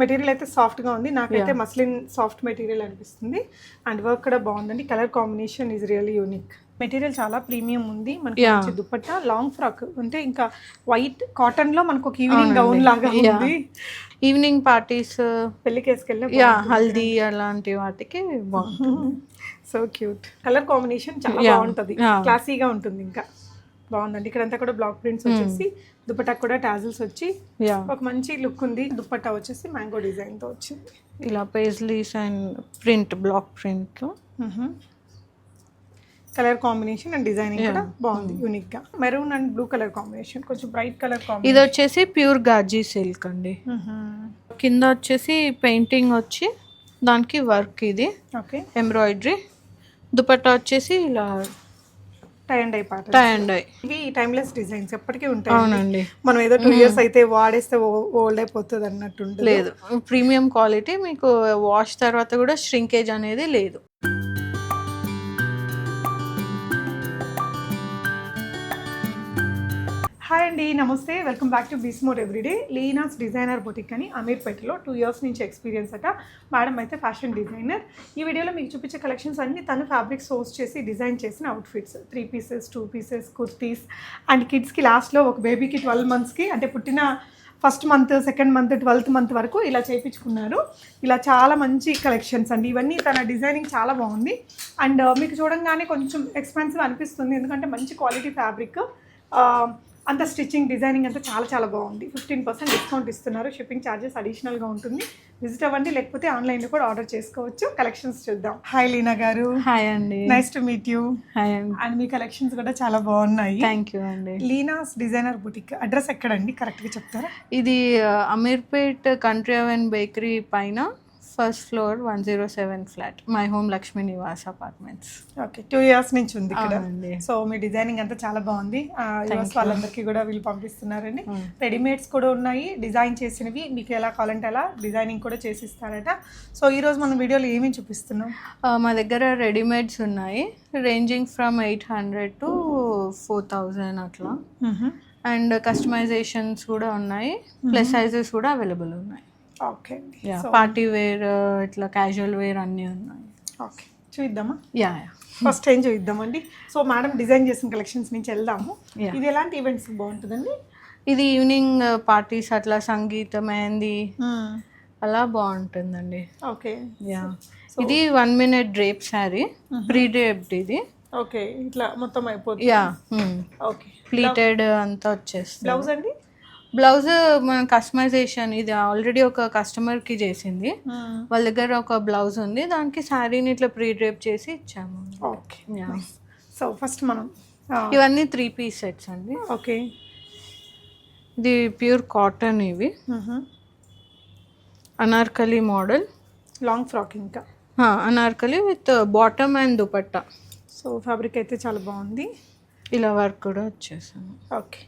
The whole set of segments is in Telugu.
మెటీరియల్ అయితే సాఫ్ట్గా ఉంది. నాకైతే మస్లిన్ సాఫ్ట్ మెటీరియల్ అనిపిస్తుంది. అండ్ వర్క్ కూడా బాగుందండి. Colour combination is really unique material చాలా ప్రీమియం ఉంది. మనకి దుపట్టా లాంగ్ ఫ్రాక్ అంటే ఇంకా వైట్ కాటన్లో మనకు ఒక ఈవినింగ్ గౌన్ లాగా ఉంది. ఈవినింగ్ పార్టీస్ పెళ్ళికి వేసుకెళ్ళి యా హల్దీ అలాంటి వాటికి బాగుంటుంది. సో క్యూట్ కలర్ కాంబినేషన్ చాలా. బాగుంటది. క్లాసీగా ఉంటుంది ఇంకా. బాగుందండి. ఇక్కడంతా కూడా బ్లాక్ ప్రింట్స్ వచ్చేసి దుపట్టా కూడా టాజిల్స్ వచ్చి ఒక మంచి లుక్ ఉంది. దుపట్టా వచ్చేసి మ్యాంగో డిజైన్తో వచ్చింది. ఇలా paisleys and print block print colour combination and designing కూడా బాగుంది యూనిక్గా maroon and blue colour combination కొంచెం బ్రైట్ కలర్ ఇది వచ్చేసి ప్యూర్ గాజీ సిల్క్ అండి. కింద వచ్చేసి పెయింటింగ్ వచ్చి దానికి వర్క్ ఇది. ఓకే ఎంబ్రాయిడరీ దుపట్టా వచ్చేసి ఇలా టై అండ్ ఐ పాట టై అండ్ ఐ ఇవి టైమ్లెస్ డిజైన్స్ ఎప్పటికీ ఉంటాయి. అవునండి. మనం ఏదో టూ ఇయర్స్ అయితే వాడేస్తే ఓల్డ్ అయిపోతుంది అన్నట్టు లేదు. ప్రీమియం క్వాలిటీ మీకు వాష్ తర్వాత కూడా ష్రింకేజ్ అనేది లేదు. అండి నమస్తే. వెల్కమ్ బ్యాక్ టు బీస్మోర్ ఎవ్రీడే లీనాస్ డిజైనర్ బొటిక్ అని అమీర్పేటలో టూ ఇయర్స్ నుంచి ఎక్స్పీరియన్స్ అట. మేడం అయితే ఫ్యాషన్ డిజైనర్ ఈ వీడియోలో మీకు చూపించే కలెక్షన్స్ అన్నీ తను ఫ్యాబ్రిక్ సోర్స్ చేసి డిజైన్ చేసిన outfits three pieces two pieces kurtis. And కిడ్స్కి లాస్ట్లో ఒక బేబీకి ట్వెల్వ్ మంత్స్కి అంటే పుట్టిన first month second month twelfth month వరకు ఇలా చేయించుకున్నారు. ఇలా చాలా మంచి కలెక్షన్స్ అండి. ఇవన్నీ తన డిజైనింగ్ చాలా బాగుంది. అండ్ uh, మీకు చూడంగానే కొంచెం ఎక్స్పెన్సివ్ అనిపిస్తుంది. ఎందుకంటే మంచి క్వాలిటీ ఫ్యాబ్రిక్ అంత స్టిచ్చింగ్ డిజైనింగ్ అంతా చాలా చాలా బాగుంది. ఫిఫ్టీన్ పర్సెంట్ డిస్కౌంట్ ఇస్తున్నారు. షిప్పింగ్ ఛార్జెస్ అడిషనల్గా ఉంటుంది. విజిట్ అవ్వండి లేకపోతే ఆన్లైన్లో కూడా ఆర్డర్ చేసుకోవచ్చు. కలెక్షన్స్ చూద్దాం. హాయ్ లీనా గారు. హాయ్ అండి. Nice to meet you hi అండి. అండ్ మీ కలెక్షన్స్ కూడా చాలా బాగున్నాయి. థ్యాంక్ యూ అండి. లీనాస్ డిజైనర్ బుటిక్ అడ్రస్ ఎక్కడండి? కరెక్ట్గా చెప్తారా? ఇది అమీర్పేట్ కంట్రీ అవెన్ బేకరీ పైన first floor one zero seven flat my home Lakshmi Nivas apartments okay two years నుంచి ఉంది ఇక్కడ. సో మీ డిజైనింగ్ అంతా చాలా బాగుంది. యూఎస్ వాళ్ళందరికీ కూడా వీళ్ళు పంపిస్తున్నారండి. Hmm. రెడీమేడ్స్ కూడా ఉన్నాయి. డిజైన్ చేసినవి మీకు ఎలా కావాలంటే అలా డిజైనింగ్ కూడా చేసిస్తారట. సో ఈ రోజు మనం వీడియోలో ఏమేమి చూపిస్తున్నాం? మా దగ్గర రెడీమేడ్స్ ఉన్నాయి. Ranging from eight hundred to four thousand అట్లా. అండ్ కస్టమైజేషన్స్ కూడా ఉన్నాయి. ప్లస్ సైజెస్ కూడా అవైలబుల్ ఉన్నాయి. ఓకే. పార్టీ వేర్ ఇట్లా క్యాజువల్ వేర్ అన్నీ ఉన్నాయి. ఓకే. చూద్దామా యా యా ఫస్ట్ ఏం చూద్దామండి సో మేడం డిజైన్ చేసిన కలెక్షన్స్ నుంచి వెళ్దాము. ఇది ఎలాంటి ఈవెంట్స్ బాగుంటుందండి? ఇది ఈవినింగ్ పార్టీస్ అట్లా సంగీత మెహందీ. అలా బాగుంటుందండి. ఓకే. యా ఇది one minute drape saree pre draped ఇది. ఓకే. ఇట్లా మొత్తం అయిపోతుంది. Yeah okay. ప్లీటెడ్ అంతా వచ్చేస్తుంది. బ్లౌజ్ అండి? బ్లౌజ్ మన కస్టమైజేషన్ ఇది ఆల్రెడీ ఒక కస్టమర్కి చేసింది వాళ్ళ దగ్గర ఒక బ్లౌజ్ ఉంది. దానికి శారీని ఇట్లా ప్రీ డ్రేప్ చేసి ఇచ్చాము. ఓకే. సో ఫస్ట్ మనం ఇవన్నీ త్రీ పీస్ సెట్స్ అండి. ఓకే. ఇది ప్యూర్ కాటన్ ఇవి. అనార్కలి మోడల్. లాంగ్ ఫ్రాక్ ఇంకా. Anarkali with bottom and dupatta so fabric అయితే చాలా బాగుంది. ఇలా వర్క్ కూడా వచ్చేసాము ఓకే.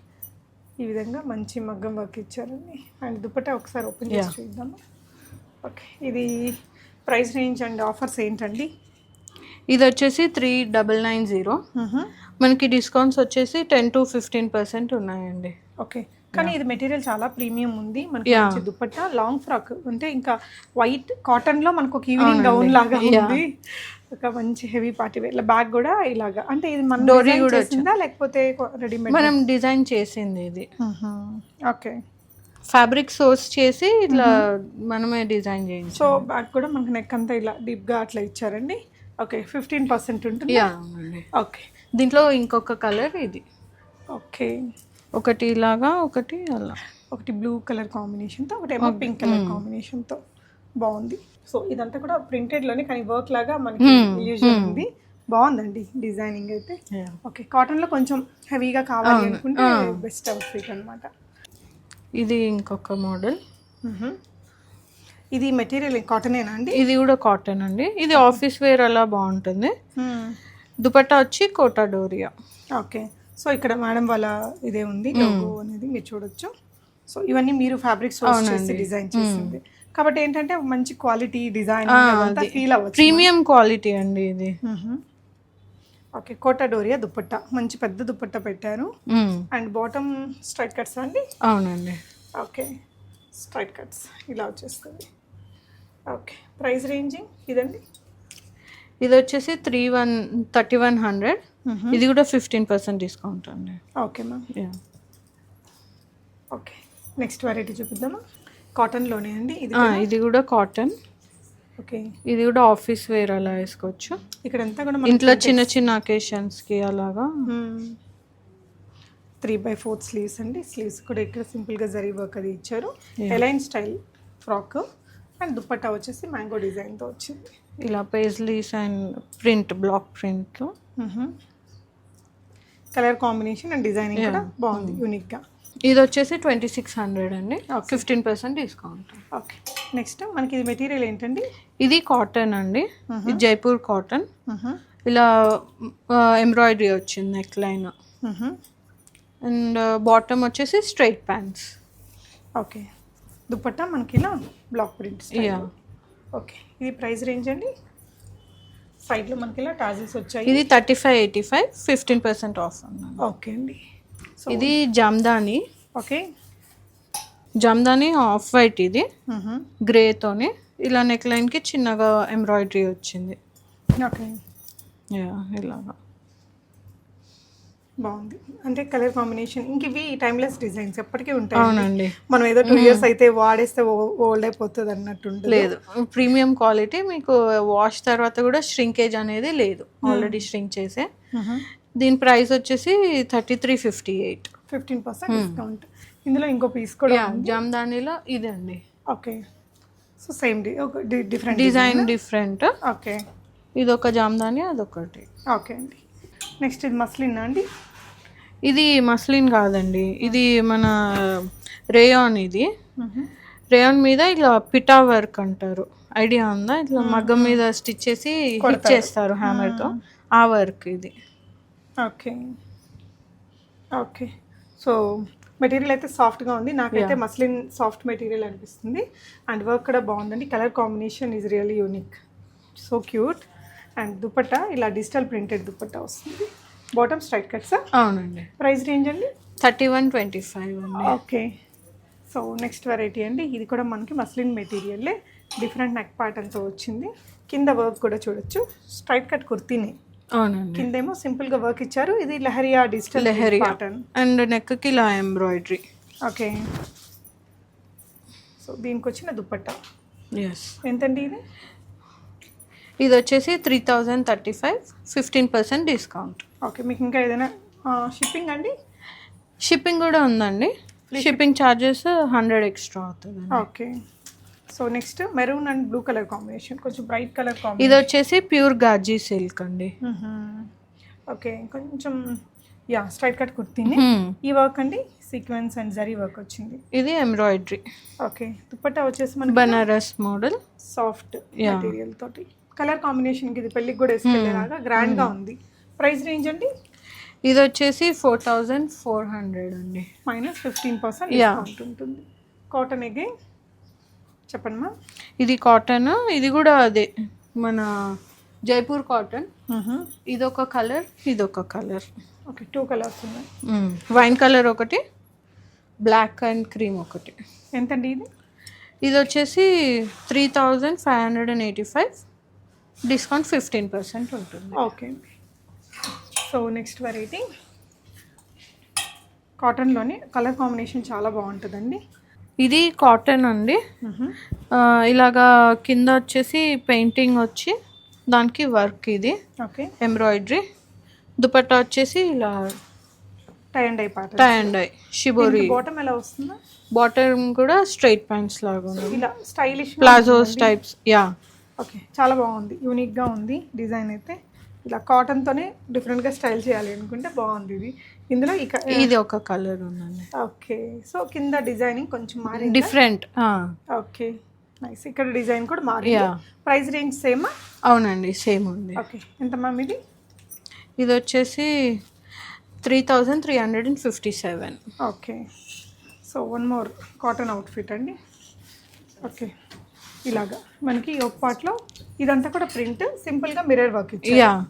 ఈ విధంగా మంచి మగ్గం వర్క్ ఇచ్చారండి. అండ్ దుపట్టా ఒకసారి ఓపెన్ చేసి. చూద్దాము. ఓకే ఇది ప్రైస్ రేంజ్ అండ్ ఆఫర్స్ ఏంటండి? ఇది వచ్చేసి త్రీ డబల్ నైన్ జీరో మనకి డిస్కౌంట్స్ వచ్చేసి టెన్ టు ఫిఫ్టీన్ పర్సెంట్ ఉన్నాయండి. ఓకే కానీ ఇది మెటీరియల్ చాలా ప్రీమియం ఉంది. మనకి దుపట్టా లాంగ్ ఫ్రాక్ అంటే ఇంకా వైట్ కాటన్లో మనకు ఒక ఈవినింగ్ గౌన్ లాగా. ఉంది. ఒక మంచి హెవీ పార్టీ వేర్ బ్యాగ్ కూడా ఇలాగా. అంటే ఇది మన design కూడా చేసిందా లేకపోతే రెడీమేడ్ మనం డిజైన్ చేసింది ఇది. ఓకే. ఫ్యాబ్రిక్ సోర్స్ చేసి ఇట్లా మనమే డిజైన్ చేయించాం సో బ్యాక్ కూడా మనకు నెక్ అంతా ఇలా డీప్గా అట్లా ఇచ్చారండి. ఓకే ఫిఫ్టీన్ పర్సెంట్ ఉంటుంది. ఓకే. దీంట్లో ఇంకొక కలర్ ఇది. ఓకే. ఒకటి ఇలాగా ఒకటి అలా ఒకటి బ్లూ కలర్ కాంబినేషన్తో ఒకటి ఏమో పింక్ కలర్ కాంబినేషన్తో బాగుంది. సో ఇదంతా కూడా ప్రింటెడ్లోనే కానీ వర్క్ లాగా మనకి యూజువల్ ఉంది బాగుందండి డిజైనింగ్ అయితే. ఓకే కాటన్లో కొంచెం హెవీగా కావాలి అనుకుంటే బెస్ట్ అవుట్ఫిట్ అనమాట ఇది ఇంకొక మోడల్ ఇది మెటీరియల్ కాటనేనా అండి? ఇది కూడా కాటన్ అండి. ఇది ఆఫీస్ వేర్ అలా బాగుంటుంది. దుపట్టా వచ్చి కోటా డోరియా. ఓకే సో ఇక్కడ మేడం వాళ్ళ ఇదే ఉంది లోగో అనేది మీరు చూడొచ్చు. సో ఇవన్నీ మీరు ఫ్యాబ్రిక్ సోర్స్ చేసి డిజైన్ చేసింది. కాబట్టి ఏంటంటే మంచి క్వాలిటీ డిజైన్ ఫీల్ అవ్వచ్చు. ప్రీమియం క్వాలిటీ అండి ఇది. ఓకే కోటా డోరియా దుపట్టా మంచి పెద్ద దుపట్టా పెట్టారు. మ్మ్. అండ్ బాటమ్ స్ట్రైట్ కట్స్ అండి? అవునండి. ఓకే స్ట్రైట్ కట్స్ ఇలా వచ్చేస్తుంది. ఓకే ప్రైస్ రేంజింగ్ ఇదండి? ఇది వచ్చేసి three one thirty one hundred ఇది కూడా ఫిఫ్టీన్ పర్సెంట్ డిస్కౌంట్ అండి. Okay ma'am. Okay next variety చూపిద్దామా? కాటన్లోనే అండి ఇది ఇది కూడా కాటన్ ఓకే ఇది కూడా ఆఫీస్ వేర్ అలా వేసుకోవచ్చు. ఇక్కడ అంతా కూడా ఇంట్లో చిన్న చిన్న అకేషన్స్కి అలాగా. త్రీ బై ఫోర్త్ స్లీవ్స్ అండి. స్లీవ్స్ కూడా ఇక్కడ సింపుల్గా జరీ వర్క్ అది ఇచ్చారు. A line style frock and dupatta వచ్చేసి మ్యాంగో డిజైన్తో వచ్చింది. ఇలా paisleys and print block print colour combination and designing కూడా బాగుంది యూనిక్గా ఇది వచ్చేసి ట్వంటీ సిక్స్ హండ్రెడ్ అండి. Fifteen percent discount. Okay next మనకి ఇది మెటీరియల్ ఏంటండి? ఇది కాటన్ అండి. ఇది జైపూర్ కాటన్. ఇలా ఎంబ్రాయిడరీ వచ్చింది నెక్ లైన్. అండ్ బాటమ్ వచ్చేసి స్ట్రైట్ ప్యాంట్స్. ఓకే దుప్పట్టా మనకి ఇలా బ్లాక్ ప్రింట్ యా ఓకే ఇది ప్రైస్ రేంజ్ అండి? సైడ్లో మనకి ఇలా టాజిల్స్ వచ్చాయి. ఇది thirty five eighty five fifteen percent off అన్నాను ఓకే అండి ఇది Jamdani. Okay Jamdani off white ఇది. గ్రేతోని ఇలా నెక్ లైన్కి చిన్నగా ఎంబ్రాయిడరీ వచ్చింది. ఓకే యా ఇలాగా. బాగుంది. అంటే కలర్ కాంబినేషన్ ఇంక ఇవి టైమ్లెస్ డిజైన్స్ ఎప్పటికీ ఉంటాయి అవునండి. మనం ఏదో టూ ఇయర్స్ అయితే వాడేస్తే ఓల్డ్ అయిపోతుంది అన్నట్టు లేదు. ప్రీమియం క్వాలిటీ మీకు వాష్ తర్వాత కూడా ష్రింకేజ్ అనేది లేదు. ఆల్రెడీ ష్రింక్ చేసే. దీని ప్రైస్ వచ్చేసి thirty three fifty eight fifteen percent discount ఇందులో ఇంకో పీస్ కూడా జామ్దానిలో ఇదండి ఓకే సో సేమ్ ఒక డిఫరెంట్ డిజైన్ డిఫరెంట్ ఓకే ఇది ఒక జామ్దాని అదొకటి. ఓకే అండి. నెక్స్ట్ ఇది మస్లిన్ అండి. ఇది మస్లిన్ కాదండి. ఇది మన రేయాన్ ఇది. రేయాన్ మీద ఇలా పిటా వర్క్ అంటారు. ఐడియా ఉందా? ఇట్లా మగ్గం మీద స్టిచ్ చేసి హిట్ చేస్తారు హ్యామర్తో. ఆ వర్క్ ఇది. ఓకే. ఓకే. సో మెటీరియల్ అయితే సాఫ్ట్గా ఉంది. నాకైతే మస్లిన్ సాఫ్ట్ మెటీరియల్ అనిపిస్తుంది. అండ్ వర్క్ కూడా బాగుందండి. Colour combination is really unique. So cute. And dupatta ఇలా డిజిటల్ ప్రింటెడ్ దుపట్టా వస్తుంది. బాటమ్ స్ట్రైట్ కట్సా అవునండి. ప్రైస్ రేంజ్ అండి? థర్టీ వన్ ట్వంటీ ఫైవ్ అండి. ఓకే. సో నెక్స్ట్ వెరైటీ అండి. ఇది కూడా మనకి మస్లిన్ మెటీరియల్లే డిఫరెంట్ నెక్ ప్యాటర్న్తో వచ్చింది. కింద వర్క్ కూడా చూడొచ్చు. స్ట్రైట్ కట్ కుర్తీని. అవునండి. కిందేమో సింపుల్గా వర్క్ ఇచ్చారు. ఇది leheriya digital leheriya. Pattern and నెక్కి ఇలా ఎంబ్రాయిడరీ ఓకే. సో దీనికి వచ్చిన దుప్పట్టా? ఎస్ ఎంతండి ఇది? ఇది వచ్చేసి three thousand thirty five fifteen percent discount okay మీకు ఇంకా ఏదైనా షిప్పింగ్ అండి? షిప్పింగ్ కూడా ఉందండి. షిప్పింగ్ ఛార్జెస్ హండ్రెడ్ ఎక్స్ట్రా అవుతుంది. Okay. So next maroon and blue colour combination కొంచెం బ్రైట్ కలర్ ఇది కాంబినేషన్ వచ్చేసి ప్యూర్ గాజీ సిల్క్ అండి. ఓకే కొంచెం యా స్ట్రైట్ కట్ కుర్తీని. ఈ వర్క్ అండి? సీక్వెన్స్ అండ్ జరీ వర్క్ వచ్చింది. ఇది ఎంబ్రాయిడరీ ఓకే దుప్పట్టా వచ్చేసి మనకి బనారస్ మోడల్ సాఫ్ట్. మెటీరియల్ తోటి. కలర్ కాంబినేషన్ ఇది పెళ్ళికి కూడా వేసుకెళ్ళేలాగా గ్రాండ్గా ఉంది. ప్రైస్ రేంజ్ అండి? ఇది వచ్చేసి ఫోర్ థౌజండ్ ఫోర్ హండ్రెడ్ అండి. Minus fifteen percent. డిస్కౌంట్ ఉంటుంది. Cotton again? చెప్పండి మా ఇది కాటన్ ఇది కూడా అదే మన జైపూర్ కాటన్. ఇది ఒక కలర్ ఇది ఒక కలర్. ఓకే టూ కలర్స్ ఉన్నాయి. వైన్ కలర్ ఒకటి బ్లాక్ అండ్ క్రీమ్ ఒకటి. ఎంతండి ఇది? ఇది వచ్చేసి three thousand five hundred and eighty five. Discount fifteen percent ఉంటుంది. ఓకే. సో నెక్స్ట్ వెరైటీ కాటన్లోనే కలర్ కాంబినేషన్ చాలా బాగుంటుందండి. ఇది కాటన్ అండి. ఇలాగా కింద వచ్చేసి పెయింటింగ్ వచ్చి దానికి వర్క్ ఇది. ఓకే. ఎంబ్రాయిడరీ. దుపట్టా వచ్చేసి ఇలా టై అండ్ ఐ పాట tie and dye shibori bottom ఎలా వస్తుందా? బాటమ్ కూడా స్ట్రైట్ ప్యాంట్స్ లాగా ఉన్నాయి ఇలా stylish palazzos types yeah okay. చాలా బాగుంది. యూనిక్గా ఉంది. డిజైన్ అయితే. ఇలా కాటన్తోనే డిఫరెంట్గా స్టైల్ చేయాలి అనుకుంటే బాగుంది ఇది. ఇందులో ఇక ఇది ఒక కలర్ ఉందండి. ఓకే. సో కింద డిజైనింగ్ కొంచెం మారింది? Different okay. నైస్ ఇక్కడ డిజైన్ కూడా Yeah. ప్రైస్ రేంజ్ సేమా అవునండి సేమ్ ఉంది. ఓకే. ఎంత మ్యామ్ ఇది? ఇది వచ్చేసి three thousand three hundred and fifty seven okay. So one more cotton outfit అండి. ఓకే. ఇలాగా. మనకి ఒక పార్ట్లో ఇదంతా కూడా ప్రింట్ సింపుల్గా మిర్రర్ వర్క్ యా.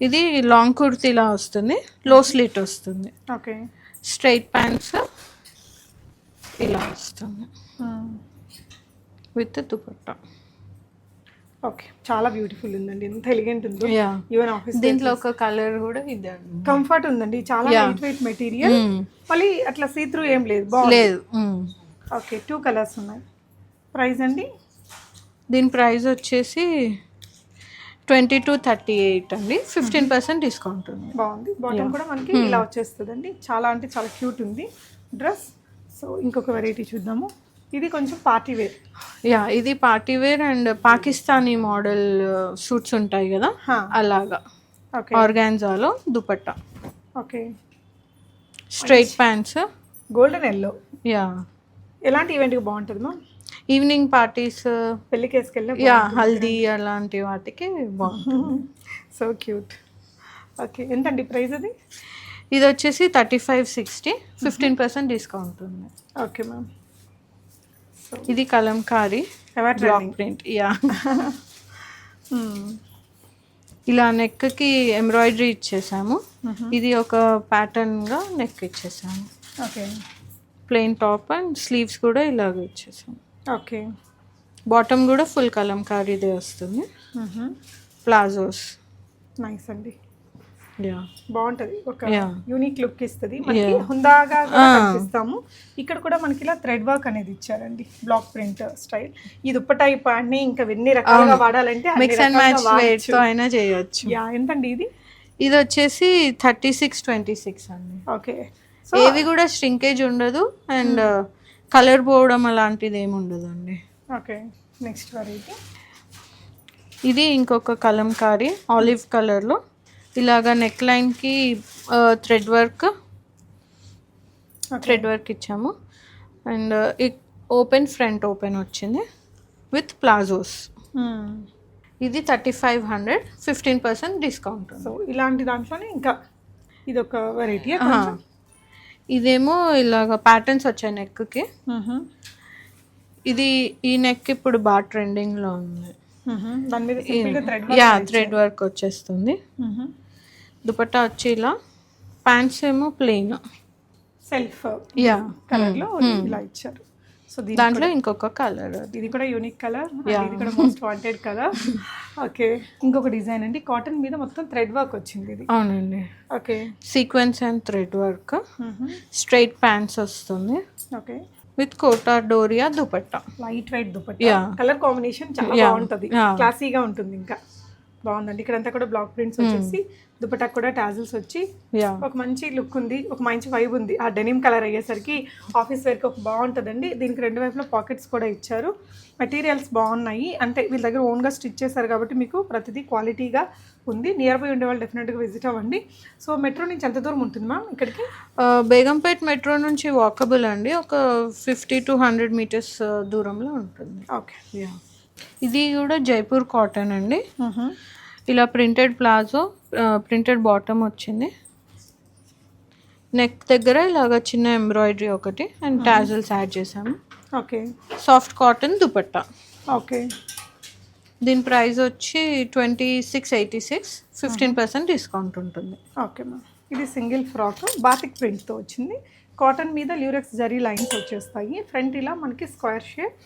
ఇది లాంగ్ కుర్తీలా వస్తుంది లో స్లీట్ వస్తుంది. ఓకే. స్ట్రైట్ ప్యాంట్స్ ఇలా వస్తుంది. విత్ దుపట్టా. ఓకే. చాలా బ్యూటిఫుల్ ఉందండి. ఎంత ఎలిగెంట్ ఉందో. ఈవెన్ ఆఫీస్ దీంట్లో ఒక కలర్ కూడా ఇదే. కంఫర్ట్ ఉందండి. చాలా. Light weight material. మళ్ళీ అట్లా సీ త్రూ ఏం లేదు. బాగుంది లేదు. ఓకే. టూ కలర్స్ ఉన్నాయి. ప్రైస్ అండి? దీని ప్రైస్ వచ్చేసి ట్వంటీ టు థర్టీ ఎయిట్ అండి. ఫిఫ్టీన్ పర్సెంట్ డిస్కౌంట్ ఉంది. బాగుంది. బాటమ్ కూడా మనకి ఇలా వచ్చేస్తుందండి. చాలా అంటే చాలా క్యూట్ ఉంది డ్రెస్. సో ఇంకొక వెరైటీ చూద్దాము. ఇది కొంచెం పార్టీ వేర్. యా ఇది party wear and Pakistani model suits ఉంటాయి కదా? అలాగా. Okay ఆర్గాన్జాలో dupatta. Okay straight pants golden yellow yeah ఎలాంటి ఈవెంట్కి బాగుంటుంది మా ఈవినింగ్ పార్టీస్ పెళ్ళికి వేసుకెళ్ళిన యా హల్దీ అలాంటి వాటికి బాగుంటుంది. సో క్యూట్ ఓకే ఎంతండి ప్రైస్ అది? ఇది వచ్చేసి thirty five sixty fifteen percent discount ఉంది. ఓకే మ్యామ్ ఇది కలంకారీ బ్లాక్ ప్రింట్ యా ఇలా నెక్కి ఎంబ్రాయిడరీ ఇచ్చేసాము. ఇది ఒక pattern గా neck ఇచ్చేసాము. Okay plain top and sleeves కూడా ఇలాగ ఇచ్చేసాము. ఓకే. బాటమ్ కూడా ఫుల్ కలంకారీదే వస్తుంది. ప్లాజోస్. నైస్ అండి. యా బాగుంటది. ఒక. యూనిక్ లుక్ ఇస్తుంది. మనకి హుందాగా కూడా కనిపిస్తాము. ఇక్కడ కూడా మనకి ఇలా థ్రెడ్ వర్క్ అనేది ఇచ్చారండి. బ్లాక్ ప్రింట్ స్టైల్ ఈ దుప్పటా ఈ పాడిని ఇంకా ఎన్ని రకాలుగా వాడాలంటే అన్ని మిక్స్ అండ్ మ్యాచ్. వేర్తో అయినా చేయొచ్చు. యా ఎంతండి ఇది? ఇది వచ్చేసి థర్టీ సిక్స్ ట్వంటీ సిక్స్ అండి. ఓకే ఏవి కూడా ష్రింకేజ్ ఉండదు. అండ్ కలర్ పోవడం అలాంటిది ఏమి ఉండదు అండి ఓకే నెక్స్ట్ వెరైటీ ఇది ఇంకొక కలంకారీ ఆలివ్ కలర్లో. ఇలాగా నెక్ లైన్కి థ్రెడ్ వర్క్ థ్రెడ్ వర్క్ ఇచ్చాము. అండ్ ఓపెన్ ఫ్రంట్ ఓపెన్ వచ్చింది విత్ ప్లాజోస్. ఇది thirty five hundred fifteen percent discount so ఇలాంటి దాంట్లోనే ఇంకా ఇది ఒక వెరైటీ ఇదేమో ఇలాగ ప్యాటర్న్స్ వచ్చాయి నెక్కి ఇది ఈ నెక్ ఇప్పుడు బాగా ట్రెండింగ్లో ఉంది. దాని మీద యా థ్రెడ్ వర్క్ వచ్చేస్తుంది. దుపట్టా వచ్చి ఇలా ప్యాంట్స్ ఏమో ప్లెయిన్ సెల్ఫ్ యా కలర్లో ఇలా ఇచ్చారు. సో దాంట్లో ఇంకొక కలర్ ఇది కూడా యూనిక్ కలర్ ఇది కూడా మోస్ట్ వాంటెడ్ కలర్ ఓకే ఇంకొక డిజైన్ అండి. కాటన్ మీద మొత్తం థ్రెడ్ వర్క్ వచ్చింది ఇది. అవునండి. Okay sequence and thread work straight pants వస్తుంది. Okay with Kota Doria dupatta light weight dupatta. Colour combination చాలా. బాగుంటది. క్లాసీగా ఉంటుంది ఇంకా. బాగుందండి. ఇక్కడంతా కూడా బ్లాక్ ప్రింట్స్ వచ్చేసి దుపట్టా కూడా టాజిల్స్ వచ్చి యా ఒక మంచి లుక్ ఉంది ఒక మంచి వైబ్ ఉంది. ఆ డెనిమ్ కలర్ అయ్యేసరికి ఆఫీస్ వేర్కి ఒక బాగుంటుందండి. దీనికి రెండు వైపులా పాకెట్స్ కూడా ఇచ్చారు. మెటీరియల్స్ బాగున్నాయి. అంటే వీళ్ళ దగ్గర ఓన్గా స్టిచ్ చేశారు కాబట్టి మీకు ప్రతిదీ క్వాలిటీగా ఉంది. నియర్ బై ఉండే వాళ్ళు డెఫినెట్గా విజిట్ అవ్వండి. సో మెట్రో నుంచి ఎంత దూరం ఉంటుంది మ్యామ్ ఇక్కడికి? బేగంపేట్ మెట్రో నుంచి వాకబుల్ అండి. ఒక ఫిఫ్టీ టు హండ్రెడ్ మీటర్స్ దూరంలో ఉంటుంది. ఓకే యా ఇది కూడా జైపూర్ కాటన్ అండి. ఇలా ప్రింటెడ్ ప్లాజో ప్రింటెడ్ బాటమ్ వచ్చింది. నెక్ దగ్గర ఇలాగ చిన్న ఎంబ్రాయిడరీ ఒకటి అండ్ టాజల్స్ యాడ్ చేసాము okay. Soft cotton dupatta. Okay. దీని ప్రైస్ వచ్చి twenty six eighty six fifteen percent discount ఉంటుంది. Okay ma'am. ఇది సింగిల్ ఫ్రాక్ బాతిక్ ప్రింట్తో వచ్చింది. కాటన్ మీద ల్యూరెక్స్ జరీ లైన్స్ వచ్చేస్తాయి. ఫ్రంట్ ఇలా మనకి స్క్వేర్ షేప్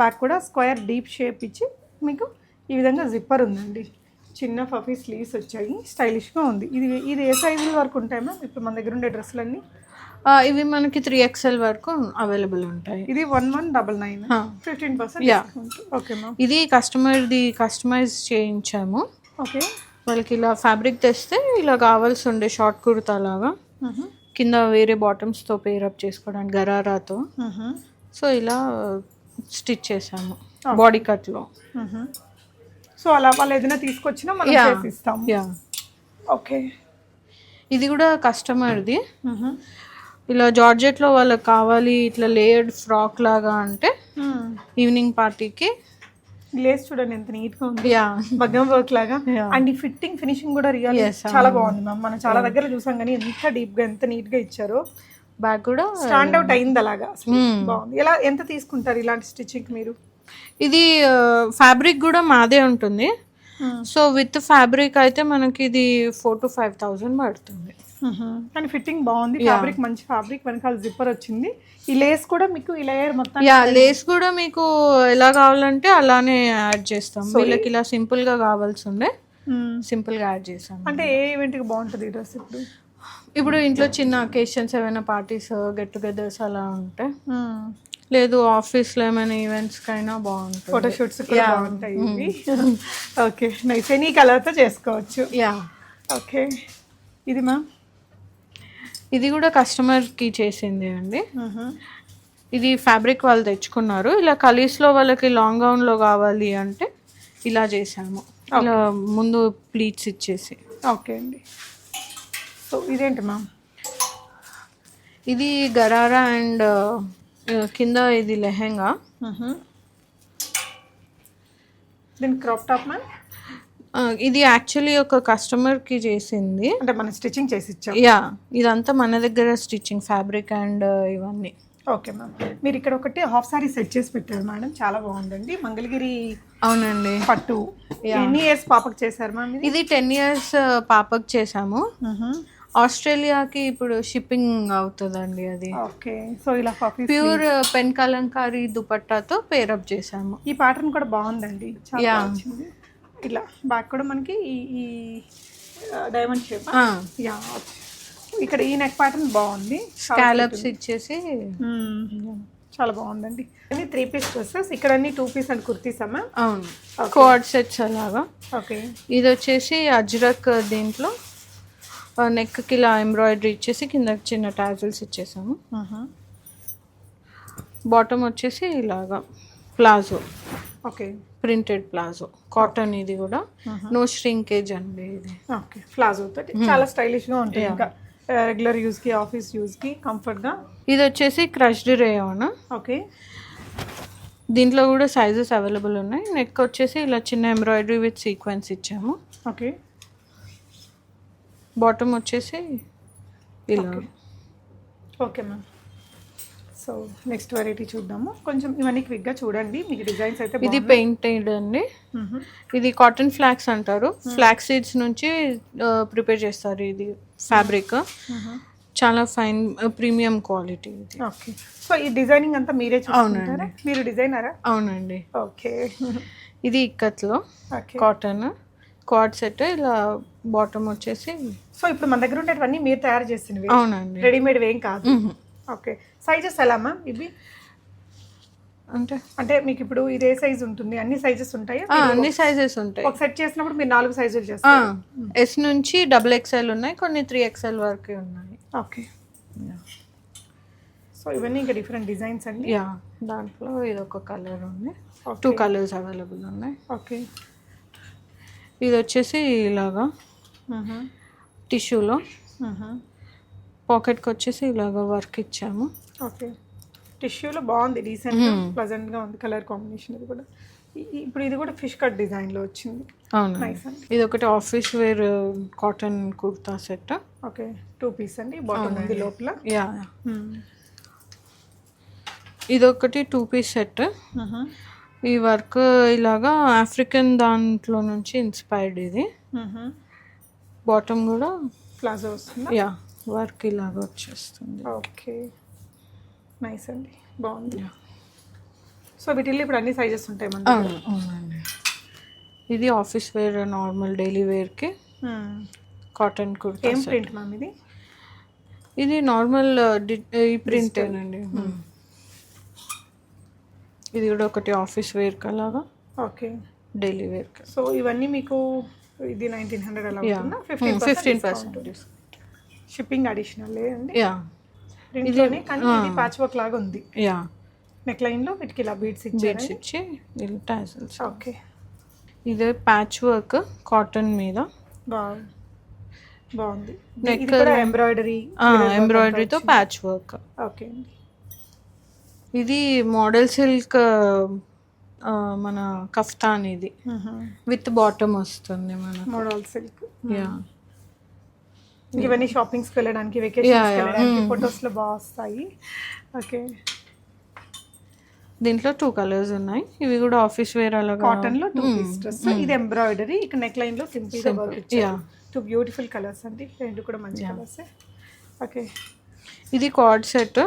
బ్యాక్ కూడా స్క్వేర్ డీప్ షేప్ ఇచ్చి మీకు ఈ విధంగా జిప్పర్ ఉందండి. చిన్న ఫఫీ స్లీవ్స్ వచ్చాయి. స్టైలిష్గా ఉంది. ఇది ఇది ఏ సైజుల వరకు ఉంటాయి మ్యామ్ ఇప్పుడు మన దగ్గర ఉండే డ్రెస్సులన్నీ? ఇవి మనకి త్రీ ఎక్స్ఎల్ వరకు అవైలబుల్ ఉంటాయి. ఇది one one double nine. Fifteen percent Yeah. Okay ma'am ఇది కస్టమర్ది కస్టమైజ్ చేయించాము. ఓకే వాళ్ళకి ఇలా ఫ్యాబ్రిక్ తెస్తే ఇలా కావాల్సి ఉండే షార్ట్ కుర్తా లాగా. కింద వేరే బాటమ్స్తో పేరప్ చేసుకోవడానికి గరారాతో. సో ఇలా స్టిచ్ చేసాము బాడీ కట్లో సో అలా వాళ్ళు ఏదైనా తీసుకొచ్చినా మనం Yeah. చేసి ఇస్తాము యా ఓకే. ఇది కూడా కస్టమర్ది. ఇలా జార్జెట్లో వాళ్ళకి కావాలి ఇట్లా లేయర్డ్ ఫ్రాక్ లాగా అంటే ఈవినింగ్ పార్టీకి గ్లేస్ చూడండి ఎంత నీట్గా ఉంది యా వర్క్ లాగా. Yeah. అండ్ ఈ ఫిట్టింగ్ ఫినిషింగ్ కూడా రియల్ Yes, చాలా బాగుంది మ్యామ్. మనం చాలా దగ్గర చూసాం కానీ ఎంత డీప్గా ఎంత నీట్గా ఇచ్చారో. బ్యాగ్ కూడా స్టాండ్ అవుట్ అయింది అలాగా. బాగుంది. ఎలా ఎంత తీసుకుంటారు ఇలాంటి స్టిచ్చింగ్ మీరు? ఇది ఫ్యాబ్రిక్ కూడా మాదే ఉంటుంది. సో విత్ ఫ్యాబ్రిక్ అయితే మనకి ఇది ఫోర్ టు ఫైవ్ థౌజండ్ పడుతుంది. కానీ ఫిట్టింగ్ బాగుంది. ఫ్యాబ్రిక్ మంచి ఫ్యాబ్రిక్ వెనకాల జిప్పర్ వచ్చింది. ఈ లేస్ కూడా మీకు ఈ లేయర్ మొత్తం యా లేస్ కూడా మీకు ఎలా కావాలంటే అలానే యాడ్ చేస్తాం. వీళ్ళకి ఇలా సింపుల్గా కావాల్సి ఉండే. సింపుల్గా యాడ్ చేసాం అంటే ఏ ఈవెంట్కి బాగుంటుంది ఈ డ్రెస్ ఇప్పుడు? ఇప్పుడు ఇంట్లో చిన్న అకేషన్స్ ఏమైనా పార్టీస్ గెట్ టుగెదర్స్ అలా ఉంటే. లేదు ఆఫీస్లో ఏమైనా ఈవెంట్స్ కైనా బాగుంటుంది. ఫోటోషూట్స్ కూడా బాగుంటాయి ఇవి. ఓకే నైస్ ఎనీ కలర్తో చేసుకోవచ్చు. యా ఓకే ఇది మ్యామ్ ఇది కూడా కస్టమర్కి చేసింది అండి. ఇది ఫ్యాబ్రిక్ వాళ్ళు తెచ్చుకున్నారు. ఇలా కలీస్లో వాళ్ళకి లాంగ్ గౌన్లో కావాలి అంటే ఇలా చేసాము ఇలా ముందు ప్లీట్స్ ఇచ్చేసి. ఓకే అండి. సో ఇదేంటి మ్యామ్ ఇది గరారా అండ్ కింద ఇది లెహెంగా. దీని క్రాప్ టాప్ మ్యామ్? ఇది యాక్చువల్లీ ఒక కస్టమర్కి చేసింది. అంటే మనం స్టిచ్చింగ్ చేసి ఇచ్చాం. యా ఇదంతా మన దగ్గర స్టిచ్చింగ్ ఫ్యాబ్రిక్ అండ్ ఇవన్నీ. Okay ma'am. మీరు ఇక్కడ ఒకటి హాఫ్ సారీ సెట్ చేసి పెట్టారు మేడం. చాలా బాగుందండి. మంగళగిరి అవునండి. పట్టు. ఎన్ని ఇయర్స్ పాపకు చేశారు మ్యామ్ ఇది? ఇది టెన్ ఇయర్స్ పాపకి చేసాము ఆస్ట్రేలియాకి ఇప్పుడు షిప్పింగ్ అవుతుందండి అది. ఓకే. సో ఇలా ప్యూర్ పెన్ కలంకారీ దుపట్టాతో పేరప్ చేసాము ఈ ప్యాటర్న్ కూడా బాగుందండి. వచ్చింది ఇట్లా బ్యాక్ కూడా మనకి ఈ డైమండ్ షేప్ యా ఇక్కడ ఈ నెక్ ప్యాటర్న్ బాగుంది. స్కాలప్స్ ఇచ్చేసి. చాలా బాగుందండి. అన్ని త్రీ పీస్ డ్రెస్సెస్ ఇక్కడ అన్ని టూ పీస్ అండ్ కుర్తీస్ అమ్మా అవును. కోడ్ సెట్స్ అలాగా. ఓకే ఇది వచ్చేసి అజ్రక్ దీంట్లో. నెక్కి ఇలా ఎంబ్రాయిడరీ ఇచ్చేసి కింద చిన్న టాజిల్స్ ఇచ్చేసాము. బాటమ్ వచ్చేసి ఇలాగా palazzo. Okay. Printed palazzo. Cotton ఇది కూడా. నో ష్రింకేజ్ అండి ఇది. ఓకే. ప్లాజో తోటి. చాలా స్టైలిష్గా ఉంటుంది ఇంకా. రెగ్యులర్ యూస్కి ఆఫీస్ యూస్కి కంఫర్ట్గా. ఇది వచ్చేసి క్రష్డ్ రేయాన్ ఓకే. దీంట్లో కూడా సైజెస్ అవైలబుల్ ఉన్నాయి. నెక్ వచ్చేసి ఇలా చిన్న ఎంబ్రాయిడరీ విత్ సీక్వెన్స్ ఇచ్చాము. ఓకే. బాటమ్ వచ్చేసి ఇలా. Okay ma'am so next variety చూద్దాము. కొంచెం ఇవన్నీ క్విక్గా చూడండి. మీకు డిజైన్స్ అయితే ఇది పెయింటెడ్ అండి. ఇది కాటన్ ఫ్లాక్స్ అంటారు. ఫ్లాక్స్ సీడ్స్ నుంచి ప్రిపేర్ చేస్తారు ఇది ఫ్యాబ్రిక్ చాలా ఫైన్ ప్రీమియం క్వాలిటీ ఇది. ఓకే సో ఈ డిజైనింగ్ అంతా మీరే చూసుకుంటారా? మీరు డిజైనరా అవునండి. ఓకే ఇది ఇక్కత్లో కాటన్ కార్డ్ సెట్ ఇలా బాటమ్ వచ్చేసి సో ఇప్పుడు మన దగ్గర ఉండేటివన్నీ మీరు తయారు చేసినవి. అవునండి. రెడీమేడ్ ఏం కాదు. ఓకే. సైజెస్ ఎలా మ్యామ్ ఇవి? అంటే? అంటే మీకు ఇప్పుడు ఇది సైజ్ ఉంటుంది అన్ని సైజెస్ ఉంటాయా? అన్ని సైజెస్ ఉంటాయి. ఒక సెట్ చేసినప్పుడు మీరు నాలుగు సైజులు చేస్తారు. ఎస్ నుంచి డబుల్ ఎక్స్ఎల్ ఉన్నాయి కొన్ని త్రీ ఎక్స్ఎల్ వరకు ఉన్నాయి. ఓకే. సో ఇవన్నీ ఇంకా డిఫరెంట్ డిజైన్స్ అండి? యా దాంట్లో ఇది ఒక కలర్ ఉంది. టూ కలర్స్ అవైలబుల్ ఉన్నాయి. ఓకే. ఇది వచ్చేసి ఇలాగా. టిష్యూలో పాకెట్కి వచ్చేసి ఇలాగా వర్క్ ఇచ్చాము. ఓకే టిష్యూలో బాగుంది డీసెంట్ ప్లజెంట్గా ఉంది కలర్ కాంబినేషన్ ఇది కూడా. ఇప్పుడు ఇది కూడా ఫిష్ కట్ డిజైన్లో వచ్చింది అవును ఇది ఒకటి office wear cotton kurta set okay two piece అండి బాటమ్ ఉంది లోపల. Yeah Hmm. ఇది ఒకటి టూ పీస్ సెట్. ఈ వర్క్ ఇలాగా ఆఫ్రికన్ దాంట్లో నుంచి ఇన్స్పైర్డ్ ఇది. Mhm. బాటమ్ కూడా? ప్లాజో వస్తుందా? యా వర్క్ ఇలాగా వచ్చేస్తుంది. ఓకే నైస్ అండి. బాగుంది. సో వీటిల్లో ఇప్పుడు అన్ని సైజెస్ ఉంటాయి మన అవునండి. ఇది ఆఫీస్ వేర్ నార్మల్ డైలీ వేర్కి Hmm. కాటన్ కుర్తా ఏం. ప్రింట్ మ్యామ్ ఇది? ఇది నార్మల్ ఈ ప్రింట్ అండి. ఇది కూడా ఒకటి ఆఫీస్ వేర్ అలాగా ఓకే డైలీ వేర్కి సో ఇవన్నీ మీకు ఇది నైన్టీన్ హండ్రెడ్ అలా అవుతుందా ఫిఫ్టీన్ పర్సెంట్ షిప్పింగ్ అడిషనల్ అండి? యా ప్రింట్లోనే కానీ ఇది ప్యాచ్ వర్క్ లాగా ఉంది. యా నెక్ లైన్లో వీటికి ఇలా బీడ్స్ బీడ్స్ ఇచ్చి టాజల్స్ ఓకే ఇదే ప్యాచ్ వర్క్ కాటన్ మీద బాగుంది. కూడా ఎంబ్రాయిడరీ ఎంబ్రాయిడరీతో ప్యాచ్ వర్క్ ఓకే అండి. ఇది మోడల్ సిల్క్ మన కఫ్తాన్ ఇది విత్ బాటమ్ వస్తుంది మన మోడల్ సిల్క్. యా. ఇవన్నీ షాపింగ్స్కి వెళ్ళడానికి Mm. ఫొటోస్లో బాగా వస్తాయి. ఓకే. దీంట్లో టూ కలర్స్ ఉన్నాయి. ఇవి కూడా ఆఫీస్ వేర్ అలాగా. కాటన్లో టూ పీస్ డ్రెస్ ఇది ఎంబ్రాయిడరీ ఇక్కడ నెక్ లైన్లో సింపుల్గా వర్క్ Yeah. ఇచ్చారు. టూ బ్యూటిఫుల్ కలర్స్ అండి. రెండు కూడా మంచి కలర్స్ ఓకే. ఇది కార్డ్ సెట్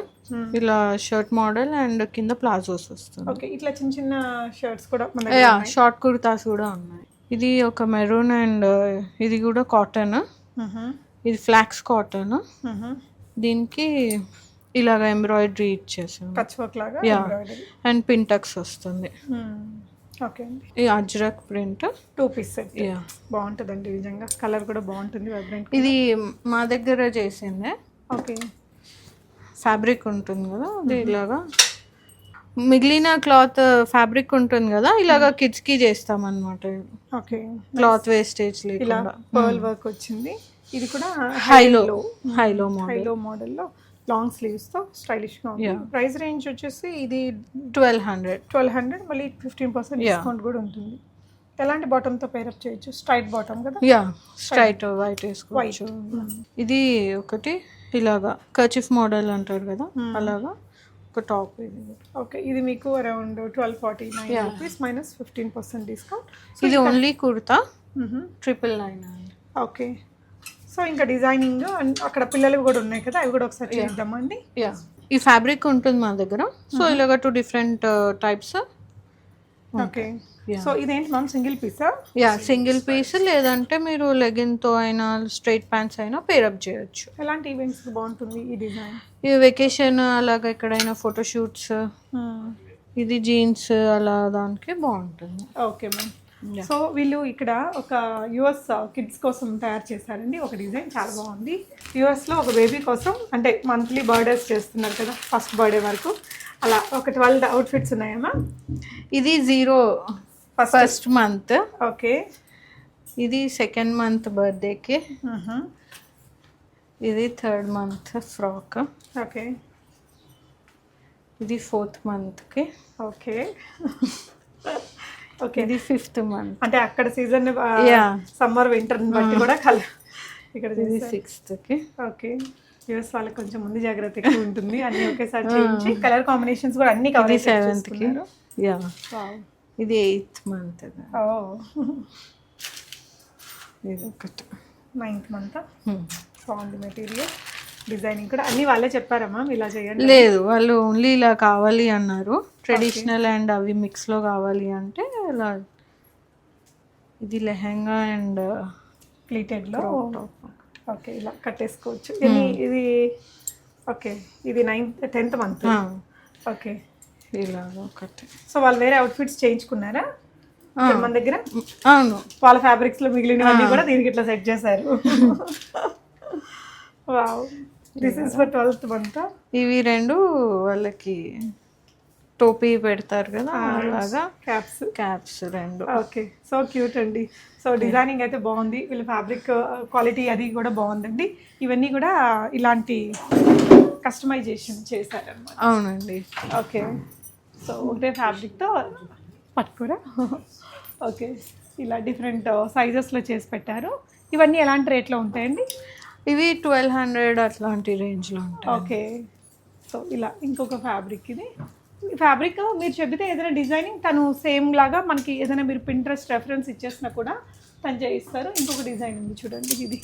ఇలా షర్ట్ మోడల్ అండ్ కింద ప్లాజోస్ వస్తుంది. ఓకే ఇట్లా చిన్న చిన్న షర్ట్స్ కూడా యా షార్ట్ కుర్తాస్ కూడా ఉన్నాయి. ఇది ఒక మెరూన్ అండ్ ఇది కూడా కాటన్ ఇది ఫ్లాక్స్ కాటన్ దీనికి ఇలాగ ఎంబ్రాయిడరీ ఇచ్చేసాం కచ్ వర్క్ లాగా Yeah. ఎంబ్రాయిడరీ అండ్ పింటక్స్ వస్తుంది. ఓకే అండి. ఈ Ajrakh print. Two piece set yeah బాగుంటుందండి నిజంగా. కలర్ కూడా బాగుంటుంది వైబ్రెంట్ ఇది మా దగ్గర చేసిందే. ఓకే ఫ్యాబ్రిక్ ఉంటుంది కదా అది ఇలాగా మిగిలిన క్లాత్ ఫ్యాబ్రిక్ ఉంటుంది కదా ఇలాగా kids కి చేస్తాం అనమాట ఓకే. క్లాత్ వేస్టేజ్ ఇలా పర్ల్ వర్క్ వచ్చింది. ఇది కూడా హైలో హైలో. హైలో మోడల్లో లాంగ్ స్లీవ్స్తో స్టైలిష్గా ఉంది ప్రైస్ రేంజ్ వచ్చేసి ఇది ట్వెల్వ్ హండ్రెడ్. ట్వెల్వ్ హండ్రెడ్ మళ్ళీ ఫిఫ్టీన్ పర్సెంట్ డిస్కౌంట్ కూడా ఉంటుంది. ఎలాంటి బాటమ్తో పేరప్ చేయొచ్చు? స్ట్రైట్ బాటమ్ కదా? యా స్ట్రైట్ వైట్ వేసుకోవచ్చు. ఇది ఒకటి. ఇలాగా కచిఫ్ మోడల్ అంటారు కదా అలాగా ఒక టాప్ ఇది. ఓకే ఇది మీకు around twelve forty nine rupees minus fifteen percent discount ఇది ఓన్లీ కుర్తా ట్రిపుల్ నైన్ అండి ఓకే సో ఇంకా డిజైనింగ్ అండ్ అక్కడ పిల్లలు కూడా ఉన్నాయి కదా అవి కూడా ఒకసారి చూద్దామండి యా ఈ ఫ్యాబ్రిక్ ఉంటుంది మా దగ్గర. సో ఇలాగ two different types okay so ఇదేంటి మ్యామ్ సింగిల్ పీసా యా సింగిల్ పీస్ లేదంటే మీరు లెగిన్తో అయినా స్ట్రైట్ ప్యాంట్స్ అయినా పేరప్ చేయొచ్చు. ఎలాంటి ఈవెంట్స్ బాగుంటుంది ఈ డిజైన్ ఈ వెకేషన్ అలాగ ఎక్కడైనా ఫోటోషూట్స్ ఇది జీన్స్ అలా దానికి బాగుంటుంది. ఓకే మ్యామ్ సో వీళ్ళు ఇక్కడ ఒక యుఎస్ కిడ్స్ కోసం తయారు చేశారండి. ఒక డిజైన్ చాలా బాగుంది. యుఎస్లో ఒక బేబీ కోసం అంటే మంత్లీ బర్త్డేస్ చేస్తున్నారు కదా ఫస్ట్ బర్త్డే వరకు. అలా ఒక ట్వెల్వ్ అవుట్ఫిట్స్ ఉన్నాయమ్మా ఇది జీరో ఫస్ట్ మంత్ ఓకే ఇది సెకండ్ మంత్ బర్త్డేకి ఇది థర్డ్ మంత్ ఫ్రాక్ ఓకే ఇది ఫోర్త్ మంత్కి ఓకే ఓకే ఇది ఫిఫ్త్ మంత్ అంటే అక్కడ సీజన్. సమ్మర్ వింటర్ బట్టి కూడా కలర్ ఇక్కడ ఇది సిక్స్త్కి ఓకే యూఎస్ వాళ్ళకి కొంచెం ముందు జాగ్రత్త ఎక్కువ ఉంటుంది. అన్ని ఒకేసారి చేయించి కలర్ కాంబినేషన్స్ కూడా అన్ని కవర్ సెవెంత్కి యా ఇది ఎయిత్ మంత్ ఇది ఒకటి. Ninth month. బాగుంది మెటీరియల్ డిజైనింగ్ కూడా అన్ని వాళ్ళే చెప్పారమ్మా ఇలా చేయండి లేదు వాళ్ళు ఓన్లీ ఇలా కావాలి అన్నారు. ట్రెడిషనల్ అండ్ అవి మిక్స్లో కావాలి అంటే ఇలా ఇది లెహెంగా అండ్ ప్లీటెడ్లో ఓకే ఇలా కట్టేసుకోవచ్చు. ఇది ఇది ఓకే ఇది నైన్త్ టెన్త్ మంత్ ఓకే ఒకటి. సో వాళ్ళు వేరే అవుట్ఫిట్స్ చేయించుకున్నారా? మన దగ్గర? అవును. వాళ్ళ ఫ్యాబ్రిక్స్లో మిగిలినవన్నీ కూడా దీనికి ఇట్లా సెట్ చేశారు. Wow this is for twelfth month ఇవి రెండు వాళ్ళకి టోపీ పెడతారు కదా అలాగా? క్యాప్స్ క్యాప్స్ రెండు. ఓకే సో క్యూట్ అండి. సో డిజైనింగ్ అయితే బాగుంది. వీళ్ళ ఫ్యాబ్రిక్ క్వాలిటీ అది కూడా బాగుందండి. ఇవన్నీ కూడా ఇలాంటి కస్టమైజేషన్ చేశారనమాట అవునండి. ఓకే. సో ఒకటే ఫ్యాబ్రిక్తో పట్టుకోరా. ఓకే. ఇలా డిఫరెంట్ సైజెస్లో చేసి పెట్టారు. ఇవన్నీ ఎలాంటి రేట్లో ఉంటాయండి? ఇవి ట్వెల్వ్ హండ్రెడ్ అట్లాంటి రేంజ్లో ఉంటాయి. ఓకే. సో ఇలా ఇంకొక ఫ్యాబ్రిక్ ఇది. ఫ్యాబ్రిక్ మీరు చెబితే ఏదైనా డిజైనింగ్ తను సేమ్ లాగా మనకి ఏదైనా మీరు పింట్రెస్ట్ రెఫరెన్స్ ఇచ్చేసినా కూడా తను చేయిస్తారు. ఇంకొక డిజైన్ ఉంది చూడండి ఇది.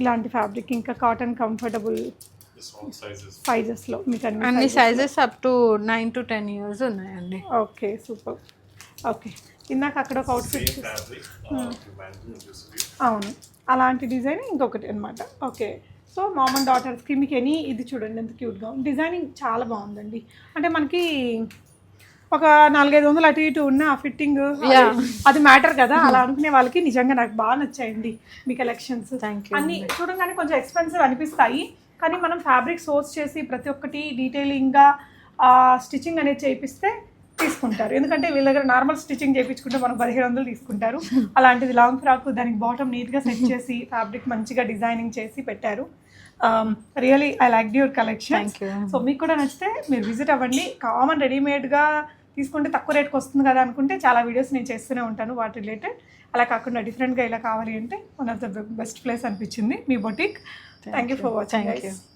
ఇలాంటి ఫ్యాబ్రిక్ ఇంకా కాటన్ కంఫర్టబుల్ సైజెస్లో మీకు అన్ని అన్ని sizes up to nine to ten years ఉన్నాయండి. Okay super. ఓకే ఇందాక అక్కడ ఒక అవుట్ఫిట్ అవును అలాంటి డిజైన్ ఇంకొకటి అనమాట ఓకే సో మామ్ అండ్ డాటర్స్కి మీకు ఎనీ ఇది చూడండి ఎంత క్యూట్గా డిజైనింగ్ చాలా బాగుందండి. అంటే మనకి ఒక నాలుగైదు వందలు అటు ఇటు ఉన్న ఆ ఫిట్టింగ్ అది మ్యాటర్ కదా. అలా అనుకునే వాళ్ళకి నిజంగా నాకు బాగా నచ్చాయండి మీ కలెక్షన్స్ అన్ని చూడగానే కొంచెం ఎక్స్పెన్సివ్ అనిపిస్తాయి. కానీ మనం ఫ్యాబ్రిక్ సోర్స్ చేసి ప్రతి ఒక్కటి డీటెయిలింగ్గా స్టిచ్చింగ్ అనేది చేయిస్తే తీసుకుంటారు. ఎందుకంటే వీళ్ళ దగ్గర నార్మల్ స్టిచ్చింగ్ చేయించుకుంటే మనం పదిహేడు వందలు తీసుకుంటారు. అలాంటిది లాంగ్ ఫ్రాక్ దానికి బాటమ్ నీట్గా సెట్ చేసి ఫ్యాబ్రిక్ మంచిగా డిజైనింగ్ చేసి పెట్టారు. Really I like your collection. So మీకు కూడా నచ్చితే మీరు విజిట్ అవ్వండి. కామన్ రెడీమేడ్గా తీసుకుంటే తక్కువ రేట్కి వస్తుంది కదా అనుకుంటే చాలా వీడియోస్ నేను చేస్తూనే ఉంటాను వాటి రిలేటెడ్ అలా కాకుండా డిఫరెంట్గా ఇలా కావాలి అంటే one of the best place అనిపించింది మీ boutique Thank, Thank you for watching, Thank guys. You.